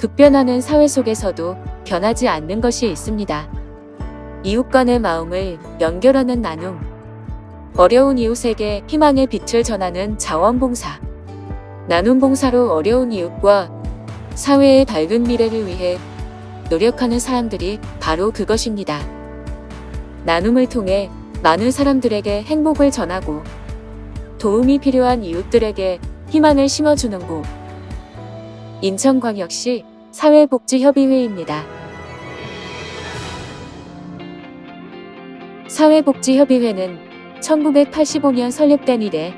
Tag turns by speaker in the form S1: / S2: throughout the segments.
S1: 급변하는 사회 속에서도 변하지 않는 것이 있습니다. 이웃 간의 마음을 연결하는 나눔. 어려운 이웃에게 희망의 빛을 전하는 자원봉사. 나눔 봉사로 어려운 이웃과 사회의 밝은 미래를 위해 노력하는 사람들이 바로 그것입니다. 나눔을 통해 많은 사람들에게 행복을 전하고 도움이 필요한 이웃들에게 희망을 심어주는 곳. 인천광역시 사회복지협의회입니다. 사회복지협의회는 1985년 설립된 이래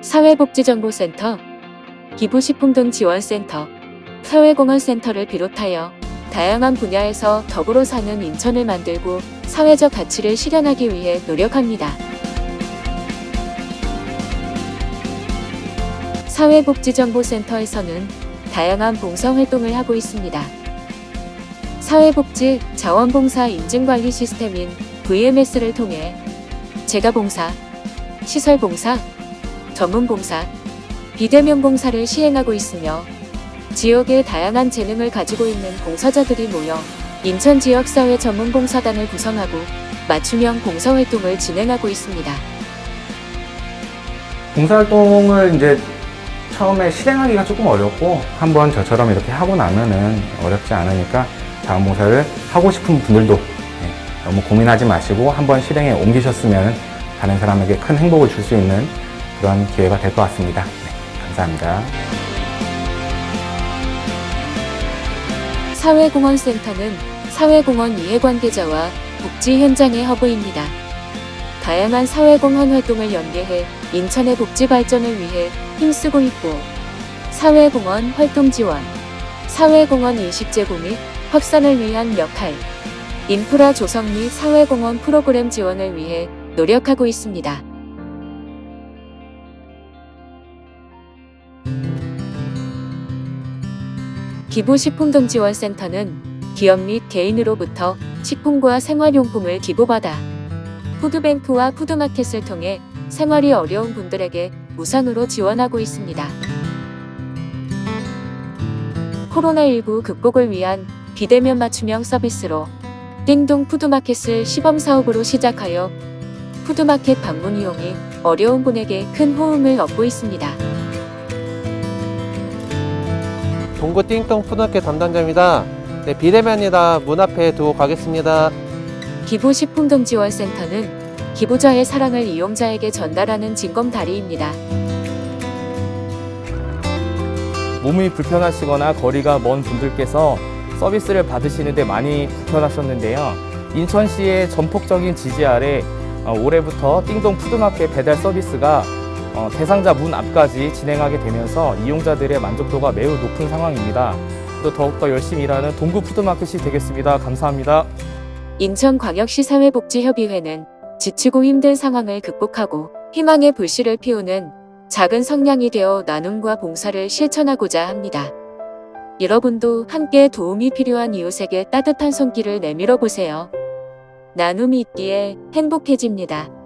S1: 사회복지정보센터, 기부식품 등 지원센터, 사회공헌센터를 비롯하여 다양한 분야에서 더불어 사는 인천을 만들고 사회적 가치를 실현하기 위해 노력합니다. 사회복지정보센터에서는 다양한 봉사 활동을 하고 있습니다. 사회복지 자원봉사 인증관리 시스템인 VMS를 통해 재가봉사, 시설봉사, 전문봉사, 비대면 봉사를 시행하고 있으며 지역의 다양한 재능을 가지고 있는 봉사자들이 모여 인천 지역 사회 전문 봉사단을 구성하고 맞춤형 봉사 활동을 진행하고 있습니다.
S2: 봉사 활동을 이제 처음에 실행하기가 조금 어렵고 한번 저처럼 이렇게 하고 나면은 어렵지 않으니까 자원봉사를 하고 싶은 분들도 예, 너무 고민하지 마시고 한번 실행에 옮기셨으면 다른 사람에게 큰 행복을 줄 수 있는 그런 기회가 될 것 같습니다. 네, 감사합니다.
S1: 사회공헌센터는 사회공헌 이해관계자와 복지 현장의 허브입니다. 다양한 사회공헌 활동을 연계해 인천의 복지 발전을 위해 힘쓰고 있고 사회공헌 활동 지원, 사회공헌 인식 제공 및 확산을 위한 역할, 인프라 조성 및 사회공헌 프로그램 지원을 위해 노력하고 있습니다. 기부식품등지원센터는 기업 및 개인으로부터 식품과 생활용품을 기부받아 푸드뱅크와 푸드마켓을 통해 생활이 어려운 분들에게 무상으로 지원하고 있습니다. 코로나19 극복을 위한 비대면 맞춤형 서비스로 띵동 푸드마켓을 시범 사업으로 시작하여 푸드마켓 방문 이용이 어려운 분에게 큰 호응을 얻고 있습니다.
S3: 동구 띵동 푸드마켓 담당자입니다. 네, 비대면이다 문 앞에 두고 가겠습니다.
S1: 기부식품등지원센터는 기부자의 사랑을 이용자에게 전달하는 징검다리입니다.
S4: 몸이 불편하시거나 거리가 먼 분들께서 서비스를 받으시는데 많이 불편하셨는데요. 인천시의 전폭적인 지지 아래 어, 올해부터 띵동 푸드마켓 배달 서비스가 어, 대상자 문 앞까지 진행하게 되면서 이용자들의 만족도가 매우 높은 상황입니다. 또 더욱더 열심히 일하는 동구 푸드마켓이 되겠습니다. 감사합니다.
S1: 인천광역시 사회복지협의회는 지치고 힘든 상황을 극복하고 희망의 불씨를 피우는 작은 성냥이 되어 나눔과 봉사를 실천하고자 합니다. 여러분도 함께 도움이 필요한 이웃에게 따뜻한 손길을 내밀어 보세요. 나눔이 있기에 행복해집니다.